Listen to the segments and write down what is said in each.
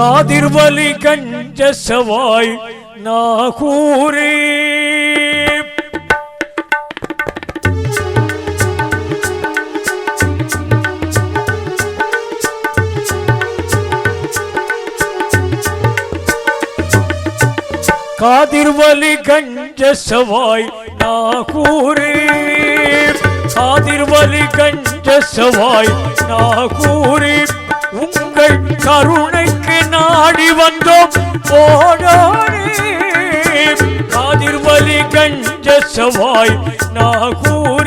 காதிர்வலி கஞ்ச சவாய் நாகூரே காதிர்வலி கஞ்ச சவாய் நாகூரே காதிர்வலி கஞ்ச சவாய் நாகூரே உங்கள் கருணைக்கு நாடி வந்தோம். போராடி. காதிர்வலி கஞ்ச செவாய் நாகூரே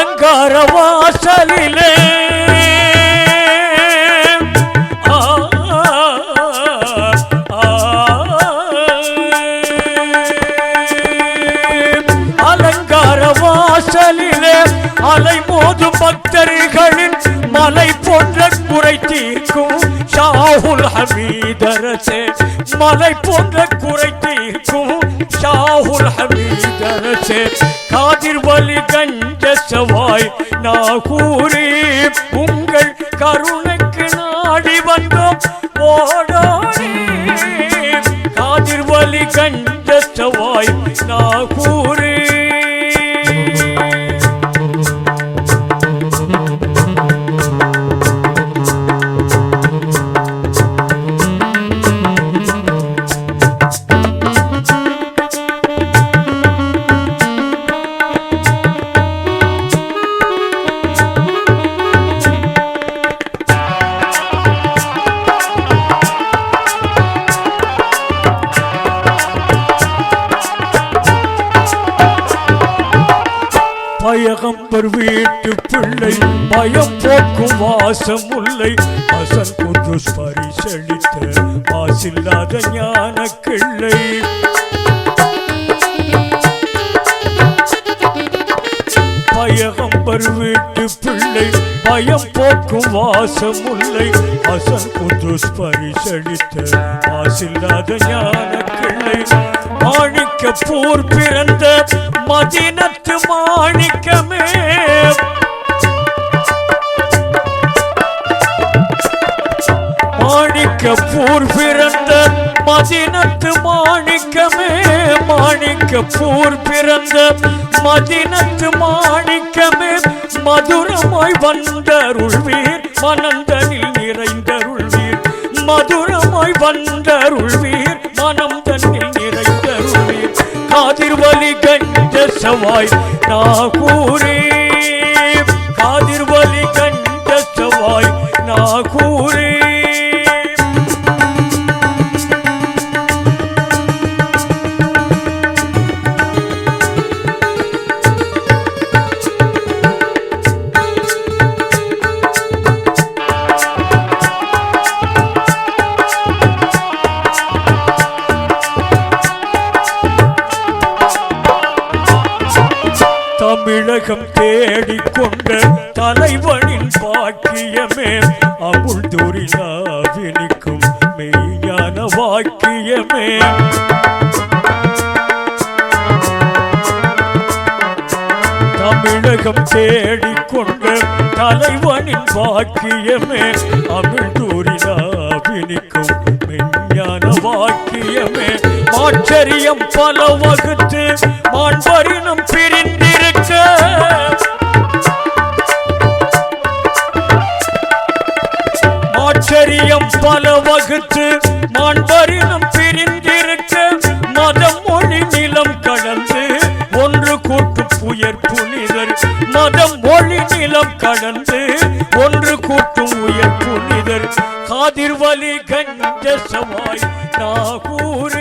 அலங்கார வாசலிலே. அலங்கார வாசலிலே அலை மோதும் பக்தர்களின் மலை போன்ற குறை தீர்க்கும் ஷாஹுல் ஹமீதரசே. மலை போன்ற குறை தீர்க்கும் ஷாஹுல் ஹமீதரசே. காதிர் வலி கஞ்ச நாகூரே உங்கள் கருணைக்கு நாடி வந்தோம். ஓடாடி காதிர்வலி கண்டு தாயகம்பர் வீட்டு பிள்ளை. பயம் போக்கும் வாசம் முல்லை. அசன் குன்று பரிசளித்த வாசில்லாத ஞான கிள்ளை பயகம்பர் வீட்டு பிள்ளை. பயம் போக்கும் வாசம் முல்லை. அசன் குன்று பரிசளித்த வாசில்லாத ஞான கிள்ளை மாணிக்க போர் பிறந்த மதினத்து மாணிக்கமே. மாணிக்க போர் பிறந்த மதினத்து மாணிக்கமே. மாணிக்க போர் பிறந்த மதினத்து மாணிக்கமே. மதுரமாய் வந்தருள்வீர் மனந்தனில் நிறைந்தருள்வீர். மதுரமாய் வந்தருள்வீர். கஞ்ச சவாய் நாகூரே உலகம் தேடிக்கொண்ட தலைவனின் பாக்கியமே அமுழ்துரிலாவினிக்கும் மெய்யான வாக்கியமே. தமிழகம் தேடிக்கொண்ட தலைவனின் வாக்கியமே அமிழ்தூரிலாவினிக்கும் மெய்யான வாக்கியமே. மாச்சரியம் பல வகுத்து மாண்பரினும் பிரி வகுத்து மாண்பரினம் பிரிந்திருக்க மதம் மொழி நிலம் கடந்து ஒன்று கூட்டு புயற் புனிதர். மதம் மொழி நிலம் கடந்து ஒன்று கூட்டும் உயர் புனிதர். காதிர்வலி கஞ்ச சவாய் நாகூர்